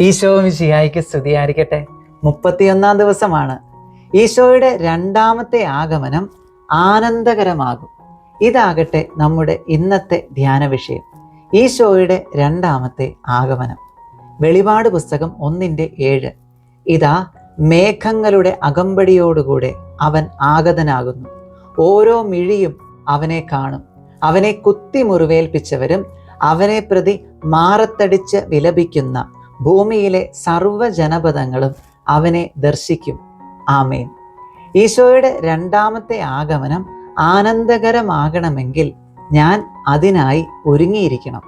ഈശോ മിശിഹായിക്ക് സ്തുതിയായിരിക്കട്ടെ. മുപ്പത്തിയൊന്നാം ദിവസമാണ്. ഈശോയുടെ രണ്ടാമത്തെ ആഗമനം ആനന്ദകരമാകും. ഇതാകട്ടെ നമ്മുടെ ഇന്നത്തെ ധ്യാന വിഷയം. ഈശോയുടെ രണ്ടാമത്തെ ആഗമനം. വെളിപാട് പുസ്തകം ഒന്നിന്റെ ഏഴ്. ഇതാ മേഘങ്ങളുടെ അകമ്പടിയോടുകൂടെ അവൻ ആഗതനാകുന്നു. ഓരോ മിഴിയും അവനെ കാണും. അവനെ കുത്തി മുറിവേൽപ്പിച്ചവരും അവനെ പ്രതി മാറത്തടിച്ച് വിലപിക്കുന്ന ഭൂമിയിലെ സർവജനപദങ്ങളും അവനെ ദർശിക്കും. ആമേൻ. ഈശോയുടെ രണ്ടാമത്തെ ആഗമനം ആനന്ദകരമാകണമെങ്കിൽ ഞാൻ അതിനായി ഒരുങ്ങിയിരിക്കണം.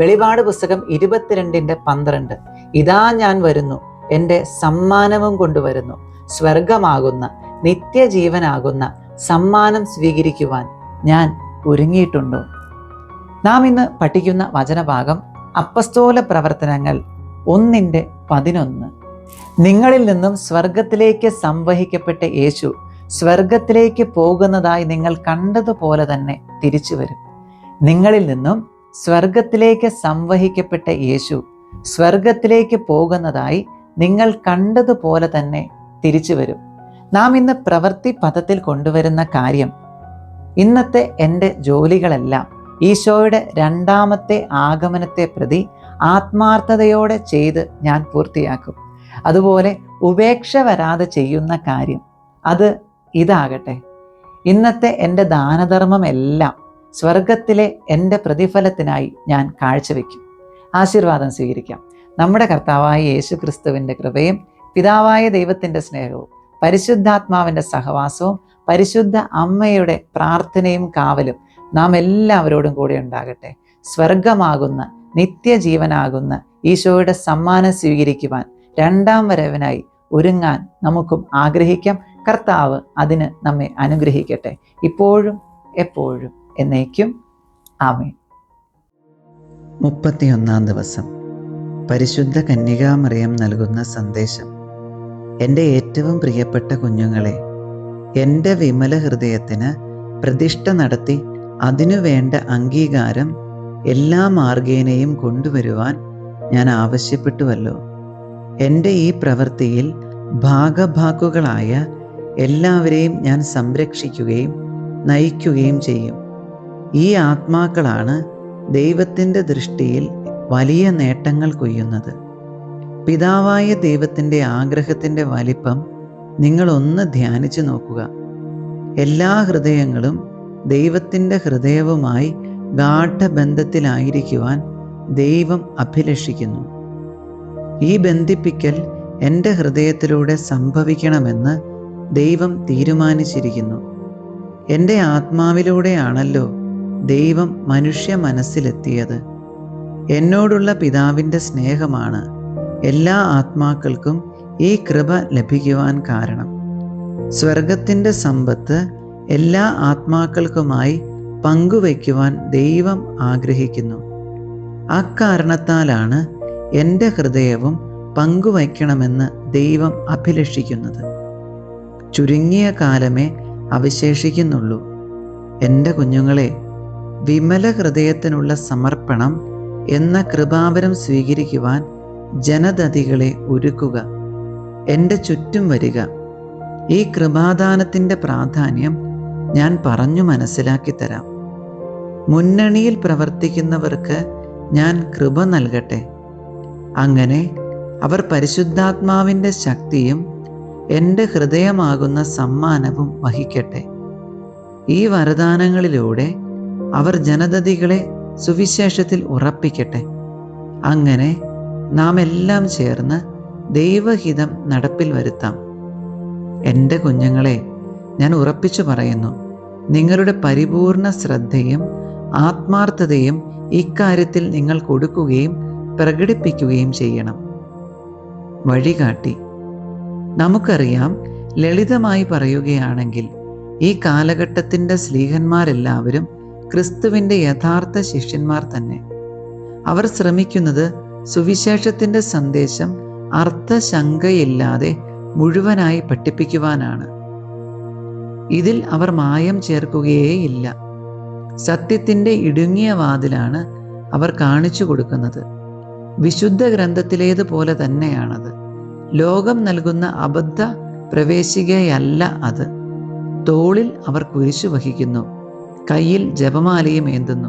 വെളിപാട് പുസ്തകം ഇരുപത്തിരണ്ടിന്റെ പന്ത്രണ്ട്. ഇതാ ഞാൻ വരുന്നു എന്റെ സമ്മാനവും കൊണ്ടുവരുന്നു. സ്വർഗമാകുന്ന നിത്യജീവനാകുന്ന സമ്മാനം സ്വീകരിക്കുവാൻ ഞാൻ ഒരുങ്ങിയിട്ടുണ്ടോ? നാം ഇന്ന് പഠിക്കുന്ന വചനഭാഗം അപ്പസ്തോല പ്രവർത്തനങ്ങൾ ഒന്നിന്റെ പതിനൊന്ന്. നിങ്ങളിൽ നിന്നും സ്വർഗത്തിലേക്ക് സംവഹിക്കപ്പെട്ട യേശു സ്വർഗത്തിലേക്ക് പോകുന്നതായി നിങ്ങൾ കണ്ടതുപോലെ തന്നെ തിരിച്ചു വരും. നിങ്ങളിൽ നിന്നും സ്വർഗത്തിലേക്ക് സംവഹിക്കപ്പെട്ട യേശു സ്വർഗത്തിലേക്ക് പോകുന്നതായി നിങ്ങൾ കണ്ടതുപോലെ തന്നെ തിരിച്ചു വരും. നാം ഇന്ന് പ്രവൃത്തി പദത്തിൽ കൊണ്ടുവരുന്ന കാര്യം ഇന്നത്തെ എന്റെ ജോലികളെല്ലാം ഈശോയുടെ രണ്ടാമത്തെ ആഗമനത്തെ പ്രതി ആത്മാർത്ഥതയോടെ ചെയ്ത് ഞാൻ പൂർത്തിയാക്കും. അതുപോലെ ഉപേക്ഷ വരാതെ ചെയ്യുന്ന കാര്യം അത് ഇതാകട്ടെ. ഇന്നത്തെ എന്റെ ദാനധർമ്മം എല്ലാം സ്വർഗത്തിലെ എന്റെ പ്രതിഫലത്തിനായി ഞാൻ കാഴ്ചവെക്കും. ആശീർവാദം സ്വീകരിക്കാം. നമ്മുടെ കർത്താവായ യേശു ക്രിസ്തുവിന്റെ കൃപയും പിതാവായ ദൈവത്തിന്റെ സ്നേഹവും പരിശുദ്ധാത്മാവിന്റെ സഹവാസവും പരിശുദ്ധ അമ്മയുടെ പ്രാർത്ഥനയും കാവലും നാം എല്ലാവരോടും കൂടെ ഉണ്ടാകട്ടെ. സ്വർഗമാകുന്ന നിത്യജീവനാകുന്ന ഈശോയുടെ സമ്മാനം സ്വീകരിക്കുവാൻ രണ്ടാം വരവിനായി ഒരുങ്ങാൻ നമുക്കും ആഗ്രഹിക്കാം. കർത്താവ് അതിന് നമ്മെ അനുഗ്രഹിക്കട്ടെ. ഇപ്പോഴും എപ്പോഴും എന്നേക്കും. ആമേ മുപ്പത്തിയൊന്നാം ദിവസം. പരിശുദ്ധ കന്യകാമറിയം നൽകുന്ന സന്ദേശം. എന്റെ ഏറ്റവും പ്രിയപ്പെട്ട കുഞ്ഞുങ്ങളെ എന്റെ വിമല ഹൃദയത്തിന് പ്രതിഷ്ഠ നടത്തി അതിനു വേണ്ട അംഗീകാരം എല്ലാ മാർഗേനയും കൊണ്ടുവരുവാൻ ഞാൻ ആവശ്യപ്പെട്ടുവല്ലോ. എന്റെ ഈ പ്രവൃത്തിയിൽ ഭാഗഭാക്കുകളായ എല്ലാവരെയും ഞാൻ സംരക്ഷിക്കുകയും നയിക്കുകയും ചെയ്യും. ഈ ആത്മാക്കളാണ് ദൈവത്തിന്റെ ദൃഷ്ടിയിൽ വലിയ നേട്ടങ്ങൾ കൊയ്യുന്നത്. പിതാവായ ദൈവത്തിന്റെ ആഗ്രഹത്തിന്റെ വലിപ്പം നിങ്ങളൊന്ന് ധ്യാനിച്ചു നോക്കുക. എല്ലാ ഹൃദയങ്ങളും ദൈവത്തിന്റെ ഹൃദയവുമായി ഗാഠബന്ധത്തിലായിരിക്കുവാൻ ദൈവം അഭിലഷിക്കുന്നു. ഈ ബന്ധിപ്പിക്കൽ എന്റെ ഹൃദയത്തിലൂടെ സംഭവിക്കണമെന്ന് ദൈവം തീരുമാനിച്ചിരിക്കുന്നു. എന്റെ ആത്മാവിലൂടെയാണല്ലോ ദൈവം മനുഷ്യ മനസ്സിലെത്തിയത്. എന്നോടുള്ള പിതാവിന്റെ സ്നേഹമാണ് എല്ലാ ആത്മാക്കൾക്കും ഈ കൃപ ലഭിക്കുവാൻ കാരണം. സ്വർഗത്തിന്റെ സമ്പത്ത് എല്ലാ ആത്മാക്കൾക്കുമായി പങ്കുവയ്ക്കുവാൻ ദൈവം ആഗ്രഹിക്കുന്നു. അക്കാരണത്താലാണ് എന്റെ ഹൃദയവും പങ്കുവയ്ക്കണമെന്ന് ദൈവം അഭിലഷിക്കുന്നത്. ചുരുങ്ങിയ കാലമേ അവശേഷിക്കുന്നുള്ളൂ. എന്റെ കുഞ്ഞുങ്ങളെ വിമല ഹൃദയത്തിനുള്ള സമർപ്പണം എന്ന കൃപാവരം സ്വീകരിക്കുവാൻ ജനതതികളെ ഒരുക്കുക. എന്റെ ചുറ്റും വരിക. ഈ കൃപാദാനത്തിന്റെ പ്രാധാന്യം ഞാൻ പറഞ്ഞു മനസ്സിലാക്കി തരാം മുന്നണിയിൽ പ്രവർത്തിക്കുന്നവർക്ക് ഞാൻ കൃപ നൽകട്ടെ. അങ്ങനെ അവർ പരിശുദ്ധാത്മാവിന്റെ ശക്തിയും എന്റെ ഹൃദയമാകുന്ന സമ്മാനവും വഹിക്കട്ടെ. ഈ വരദാനങ്ങളിലൂടെ അവർ ജനതതികളെ സുവിശേഷത്തിൽ ഉറപ്പിക്കട്ടെ. അങ്ങനെ നാം എല്ലാം ചേർന്ന് ദൈവഹിതം നടപ്പിൽ വരുത്താം. എന്റെ കുഞ്ഞുങ്ങളെ ഞാൻ ഉറപ്പിച്ചു പറയുന്നു നിങ്ങളുടെ പരിപൂർണ ശ്രദ്ധയും ആത്മാർത്ഥതയും ഇക്കാര്യത്തിൽ നിങ്ങൾ കൊടുക്കുകയും പ്രകടിപ്പിക്കുകയും ചെയ്യണം. വഴികാട്ടി. നമുക്കറിയാം ലളിതമായി പറയുകയാണെങ്കിൽ ഈ കാലഘട്ടത്തിന്റെ സ്ലീഹന്മാരെല്ലാവരും ക്രിസ്തുവിന്റെ യഥാർത്ഥ ശിഷ്യന്മാർ തന്നെ. അവർ ശ്രമിക്കുന്നത് സുവിശേഷത്തിന്റെ സന്ദേശം അർത്ഥശങ്കയില്ലാതെ മുഴുവനായി പഠിപ്പിക്കുവാനാണ്. ഇതിൽ അവർ മായം ചേർക്കുകയേയില്ല. സത്യത്തിന്റെ ഇടുങ്ങിയ വാതിലാണ് അവർ കാണിച്ചു കൊടുക്കുന്നത്. വിശുദ്ധ ഗ്രന്ഥത്തിലേതുപോലെ തന്നെയാണത്. ലോകം നൽകുന്ന അബദ്ധ പ്രവേശികയല്ല അത്. തോളിൽ അവർ കുരിശു വഹിക്കുന്നു. കയ്യിൽ ജപമാലയും ഏന്തുന്നു.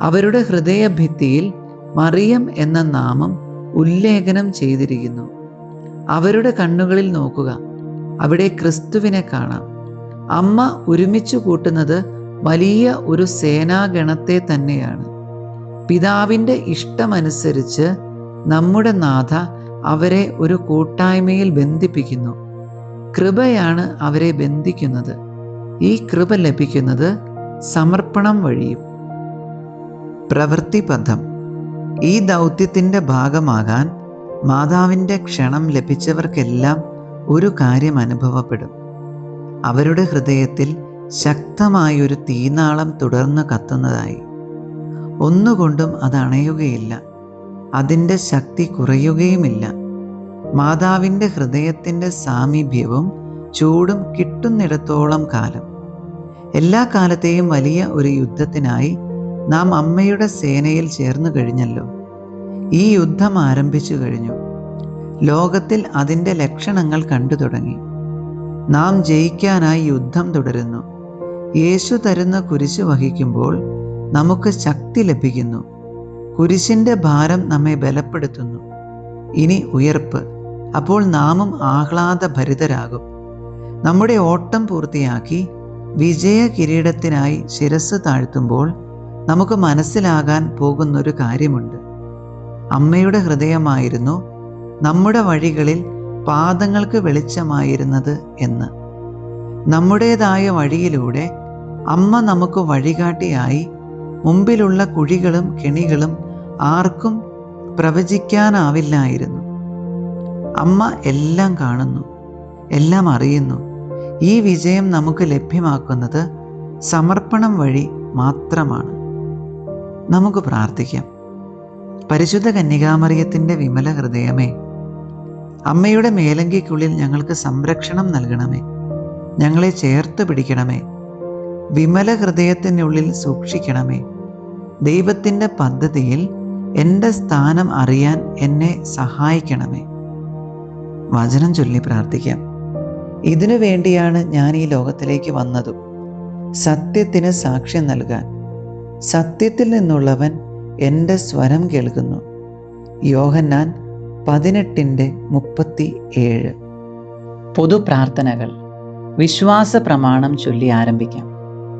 അവരുടെ ഹൃദയ ഭിത്തിയിൽ മറിയം എന്ന നാമം ഉല്ലേഖനം ചെയ്തിരിക്കുന്നു. അവരുടെ കണ്ണുകളിൽ നോക്കുക. അവിടെ ക്രിസ്തുവിനെ കാണാം. അമ്മ ഒരുമിച്ചു കൂട്ടുന്നത് വലിയ ഒരു സേനാഗണത്തെ തന്നെയാണ്. പിതാവിന്റെ ഇഷ്ടമനുസരിച്ച് നമ്മുടെ നാഥ അവരെ ഒരു കൂട്ടായ്മയിൽ ബന്ധിപ്പിക്കുന്നു. കൃപയാണ് അവരെ ബന്ധിക്കുന്നത്. ഈ കൃപ ലഭിക്കുന്നത് സമർപ്പണം വഴിയും. പ്രവൃത്തിപഥം. ഈ ദൗത്യത്തിന്റെ ഭാഗമാകാൻ മാതാവിന്റെ ക്ഷണം ലഭിച്ചവർക്കെല്ലാം ഒരു കാര്യം അനുഭവപ്പെടും. അവരുടെ ഹൃദയത്തിൽ ശക്തമായൊരു തീനാളം തുടർന്ന് കത്തുന്നതായി. ഒന്നുകൊണ്ടും അത് അണയുകയില്ല. അതിന്റെ ശക്തി കുറയുകയുമില്ല. മാതാവിന്റെ ഹൃദയത്തിന്റെ സാമീപ്യവും ചൂടും കിട്ടുന്നിടത്തോളം കാലം. എല്ലാ കാലത്തെയും വലിയ ഒരു യുദ്ധത്തിനായി നാം അമ്മയുടെ സേനയിൽ ചേർന്നു കഴിഞ്ഞല്ലോ. ഈ യുദ്ധം ആരംഭിച്ചു കഴിഞ്ഞു. ലോകത്തിൽ അതിന്റെ ലക്ഷണങ്ങൾ കണ്ടു തുടങ്ങി നാം ജയിക്കാനായി യുദ്ധം തുടരുന്നു. യേശു തരുന്ന കുരിശ് വഹിക്കുമ്പോൾ നമുക്ക് ശക്തി ലഭിക്കുന്നു. കുരിശിന്റെ ഭാരം നമ്മെ ബലപ്പെടുത്തുന്നു. ഇനി ഉയർപ്പ്. അപ്പോൾ നാമും ആഹ്ലാദഭരിതരാകും. നമ്മുടെ ഓട്ടം പൂർത്തിയാക്കി വിജയ കിരീടത്തിനായി ശിരസ് താഴ്ത്തുമ്പോൾ നമുക്ക് മനസ്സിലാകാൻ പോകുന്നൊരു കാര്യമുണ്ട്. അമ്മയുടെ ഹൃദയമായിരുന്നു നമ്മുടെ വഴികളിൽ പാദങ്ങൾക്ക് വെളിച്ചമായിരുന്നത് എന്ന്. നമ്മുടേതായ വഴിയിലൂടെ അമ്മ നമുക്ക് വഴികാട്ടിയായി. മുമ്പിലുള്ള കുഴികളും കെണികളും ആർക്കും പ്രവചിക്കാനാവില്ലായിരുന്നു. അമ്മ എല്ലാം കാണുന്നു എല്ലാം അറിയുന്നു. ഈ വിജയം നമുക്ക് ലഭ്യമാക്കുന്നത് സമർപ്പണം വഴി മാത്രമാണ്. നമുക്ക് പ്രാർത്ഥിക്കാം. പരിശുദ്ധ കന്യകാമറിയത്തിന്റെ വിമല ഹൃദയമേ അമ്മയുടെ മേലങ്കിക്കുള്ളിൽ ഞങ്ങൾക്ക് സംരക്ഷണം നൽകണമേ. ഞങ്ങളെ ചേർത്ത് പിടിക്കണമേ. വിമല ഹൃദയത്തിനുള്ളിൽ സൂക്ഷിക്കണമേ. ദൈവത്തിന്റെ പദ്ധതിയിൽ എന്റെ സ്ഥാനം അറിയാൻ എന്നെ സഹായിക്കണമേ. വചനം ചൊല്ലി പ്രാർത്ഥിക്കാം. ഇതിനു വേണ്ടിയാണ് ഞാൻ ഈ ലോകത്തിലേക്ക് വന്നതും. സത്യത്തിന് സാക്ഷ്യം നൽകാൻ. സത്യത്തിൽ നിന്നുള്ളവൻ എന്റെ സ്വരം കേൾക്കുന്നു. യോഹന്നാൻ പതിനെട്ടിന്റെ മുപ്പത്തി ഏഴ് പൊതുപ്രാർത്ഥനകൾ. വിശ്വാസ പ്രമാണം ചൊല്ലി ആരംഭിക്കാം.